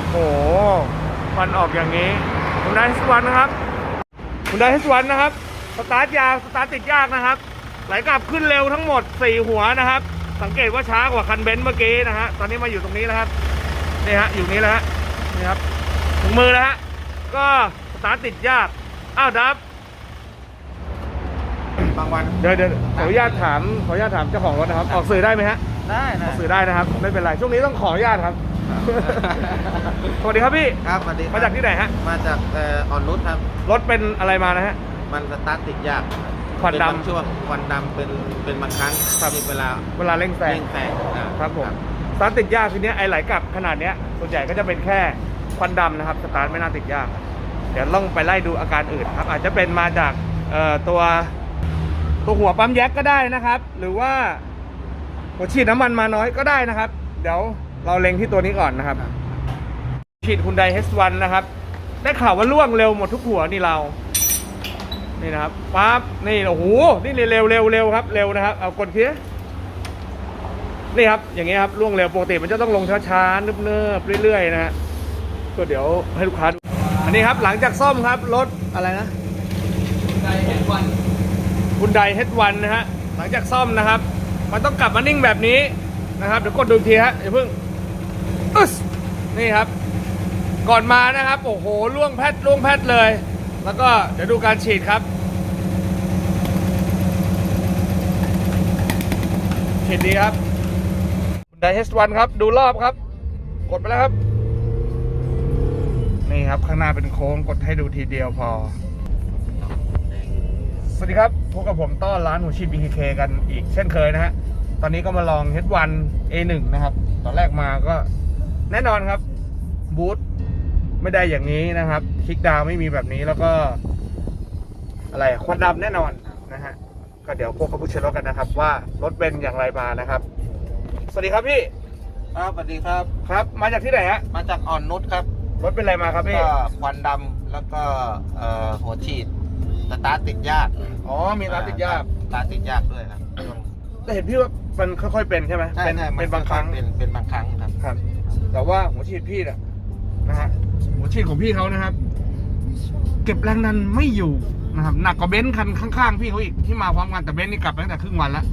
อ้โหควันออกอย่างนี้ คุณได้สวันนะครับ คุณได้สวันนะครับ สตาร์ทยาวสตาร์ทติดยากนะครับ ไหลกลับขึ้นเร็วทั้งหมด 4 หัวนะครับ สังเกตว่าช้ากว่าคันเบนซ์เมื่อกี้นะฮะ ตอนนี้มาอยู่ตรงนี้แล้วครับ นี่ฮะ อยู่นี้แล้วฮะ นี่ครับ ถึงมือแล้วฮะ ก็สตาร์ทติดยาก อ้าวดับบางวัน เดี๋ยวเดี๋ยวขออนุญาตถาม ขออนุญาตถามเจ้าของรถนะครับ ออกสื่อได้ไหมฮะ ได้อนะอกสื่อได้นะครับ ไม่เป็นไร ช่วงนี้ต้องขออนุญาตครับ สวัสดีครับพี่ ครับสวัสดีครับมาจากที่ไหนฮะ มาจากเอ่ออ่อนนุชครับ รถเป็นอะไรมานะฮะ มันสตาร์ทติดยากควันดำเป็บางช่วงควันดำเป็นเป็นบางครั้งครับ ที่เวลาเวลาเร่งแซง เร่งแซงอ่าครับผมสตาร์ทติดยากทีเนี้ยไอไหลกลับขนาดเนี้ยส่วนใหญ่ก็จะเป็นแค่ควันดำนะครับสตาร์ทไม่น่าติดยาก เดี๋ยวต้องไปไล่ดูอาการอื่นครับ อาจจะเป็นมาจากเอ่อตัวตัวหัวปั๊มแยกก็ได้นะครับ หรือว่าหัวฉีดน้ำมันมาน้อยก็ได้นะครับ เดี๋ยว เราเล็งที่ตัวนี้ก่อนนะครับ ฉีดคุณไดเฮสวันนะครับ ได้ข่าวว่าล่วงเร็วหมดทุกหัวนี่เรา นี่นะครับปั๊บนี่โอ้โหนี่เร็วเร็วเร็วครับ เร็วนะครับ เอากดเพี้ยนี่ครับ อย่างเงี้ยครับล่วงเร็วปกติมันจะต้องลงช้าๆเนิบๆเรื่อยๆนะฮะก็เดี๋ยวให้ลูกค้าดูอันนี้ครับหลังจากซ่อมครับรถอะไรนะคุณไดเฮดวันคุณไดเฮดวันนะฮะหลังจากซ่อมนะครับ มันต้องกลับมานิ่งแบบนี้นะครับเดี๋ยวกดดูอีกทีฮะอย่าเพิ่ง อึ๊สนี่ครับ ก่อนมานะครับ โอ้โหล่วงแพทล่วงแพทเลย แล้วก็เดี๋ยวดูการฉีดครับ ฉีดดีครับไดเฮสวันครับ ดูรอบครับ กดไปแล้วครับ นี่ครับข้างหน้าเป็นโค้งกดให้ดูทีเดียวพอ สวัสดีครับพบกับผมต้อนร้านหัวชีด BKK กันอีกเช่นเคยนะฮะตอนนี้ก็มาลอง H1 A1 นะครับ ตอนแรกมาก็ แน่นอนครับบูทไม่ได้อย่างนี้นะครับคลิกดาวน์ไม่มีแบบนี้แล้วก็ อะไรควันดำแน่นอนนะฮะก็เดี๋ยวพวกกระพุ้เชญรถกันนะครับ ว่ารถเป็นอย่างไรมานะครับ สวัสดีครับพี่ครับสวัสดีครับครับ มาจากที่ไหนฮะมาจากอ่อนนุชครับรถเป็นอะไรมาครับพี่ก็ควันดำแล้วก็เอ่อหัวฉีดสตาร์ทติดยากอ๋อมีร้านติดยากสตาร์ทติดยากด้วยครับแต่เห็นพี่ว่ามันค่อยๆเป็นใช่ไหมใช่เป็นใช่มัเป็นบางครั้ง เป็นเป็นบางครั้งครับ ครับ แต่ว่าหัวฉีดพี่น่ะนะฮะหัวฉีดของพี่เขานะครับ เก็บแรงดันไม่อยู่นะครับหนักกว่าเบนซ์คันข้างๆพี่เขาอีกที่มาพร้อมกันแต่เบนซ์นี่กลับไปตั้งแต่ครึ่งวันแล้ว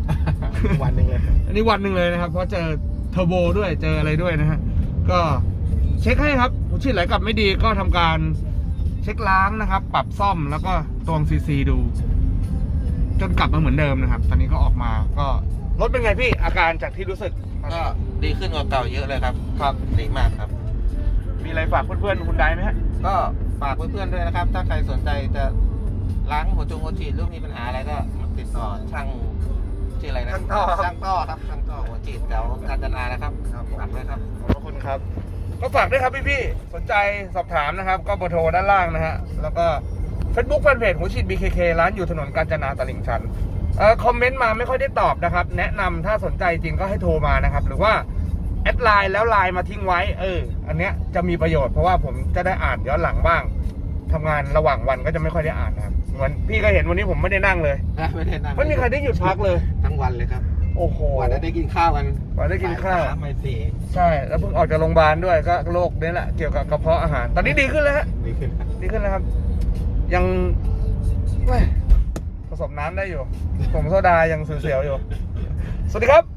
วันหนึ่งเลยอันนี้วันหนึ่งเลยนะครับ เพราะเจอเทอร์โบด้วยเจออะไรด้วยนะฮะก็เช็คให้ครับหัวฉีดไหลกลับไม่ดีก็ทำการเช็คล้างนะครับ ปรับซ่อมแล้วก็ตวงซีซีดูจนกลับมาเหมือนเดิมนะครับ ตอนนี้ก็ออกมาก็รถเป็นไงพี่อาการจากที่รู้สึก ก็ดีขึ้นกว่าเก่าเยอะเลยครับ ครับ ดีมากครับ มีอะไรฝากเพื่อนๆคุณได้ไหมฮะ ก็ฝากเพื่อนๆด้วยนะครับ ถ้าใครสนใจจะล้างหัวจงหัวฉีดหรือมีปัญหาอะไรก็ติดต่อช่างชื่ออะไรนะช่างต้อครับ ช่างต้อครับช่างต้อหัวฉีดแถวกาญจนานะครับฝากด้วยครับ ขอบพระคุณครับ ก็ฝากด้วยครับพี่ๆ สนใจสอบถามนะครับ ก็เบอร์โทรด้านล่างนะฮะ แล้วก็ Facebook แฟนเพจหัวฉีด BKK ร้านอยู่ถนนกาญจนาตลิ่งชัน เอ่อคอมเมนต์มาไม่ค่อยได้ตอบนะครับ แนะนำถ้าสนใจจริงก็ให้โทรมานะครับ หรือว่าแอดไลน์แล้วไลน์มาทิ้งไว้ เออ อันเนี้ยจะมีประโยชน์เพราะว่าผมจะได้อ่านย้อนหลังบ้างทำงานระหว่างวันก็จะไม่ค่อยได้อ่านนะครับเหมือนพี่ก็เห็นวันนี้ผมไม่ได้นั่งเลยไม่ได้นั่งไม่มีใครได้หยุดพักเลย ทั้งวันเลยครับ โอ้โหวันนั้นได้กินข้าวกันกว่าได้กินข้าวบ่ยสมไม่สี่ใช่ แล้วเพิ่งออกจากโรงพยาบาลด้วยก็โรคนี้แหละเกี่ยวกับกระเพาะอาหาร ตอนนี้ดีขึ้นแล้วฮะดีขึ้นครับดีขึ้นแล้วครับ ยังแม่ผ สมน้ำได้อยู่ ผมโซดายังเสียวๆอยู่ สวัสดีครับ